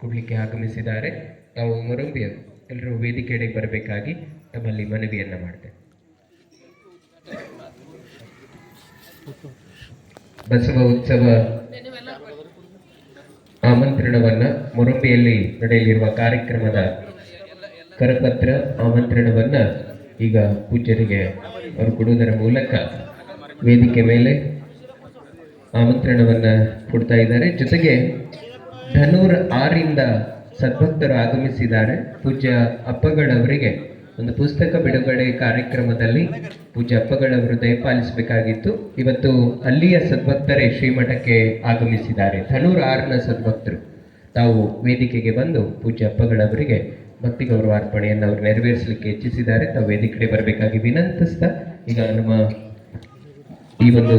ಕೊಡಲಿಕ್ಕೆ ಆಗಮಿಸಿದ್ದಾರೆ. ನಾವು ಮೊರಂಬಿಯರು. ಎಲ್ಲರೂ ವೇದಿಕೆಯಡೆಗೆ ಬರಬೇಕಾಗಿ ನಮ್ಮಲ್ಲಿ ಮನವಿಯನ್ನ ಮಾಡ್ತೇವೆ. ಬಸವ ಉತ್ಸವ ಆಮಂತ್ರಣವನ್ನ ಮೊರಂಬಿಯಲ್ಲಿ ನಡೆಯಲಿರುವ ಕಾರ್ಯಕ್ರಮದ ಕರಪತ್ರ ಆಮಂತ್ರಣವನ್ನ ಈಗ ಪೂಜ್ಯರಿಗೆ ಅವರು ಕೊಡುವುದರ ಮೂಲಕ ವೇದಿಕೆ ಮೇಲೆ ಆಮಂತ್ರಣವನ್ನ ಕೊಡ್ತಾ ಇದ್ದಾರೆ. ಜೊತೆಗೆ ಧನೂರ್ ಆರಿಂದ ಸದ್ಭಕ್ತರು ಆಗಮಿಸಿದ್ದಾರೆ. ಪೂಜ್ಯ ಅಪ್ಪಗಳವರಿಗೆ ಒಂದು ಪುಸ್ತಕ ಬಿಡುಗಡೆ ಕಾರ್ಯಕ್ರಮದಲ್ಲಿ ಪೂಜ್ಯ ಅಪ್ಪಗಳವರು ದಯಪಾಲಿಸಬೇಕಾಗಿತ್ತು ಇವತ್ತು ಅಲ್ಲಿಯ ಸದ್ಭಕ್ತರೇ ಶ್ರೀಮಠಕ್ಕೆ ಆಗಮಿಸಿದ್ದಾರೆ. ಧನೂರ್ ಆರ್ನ ಸದ್ಭಕ್ತರು. ತಾವು ವೇದಿಕೆಗೆ ಬಂದು ಪೂಜ್ಯ ಅಪ್ಪಗಳವರಿಗೆ ಭಕ್ತಿ ಗೌರವ ಅರ್ಪಣೆಯನ್ನು ಅವರು ನೆರವೇರಿಸಲಿಕ್ಕೆ ಇಚ್ಛಿಸಿದ್ದಾರೆ. ತಾವು ವೇದಿಕೆಗೆ ಬರಬೇಕಾಗಿ ವಿನಂತಿಸ್ತಾ ಈಗ ನಮ್ಮ ಈ ಒಂದು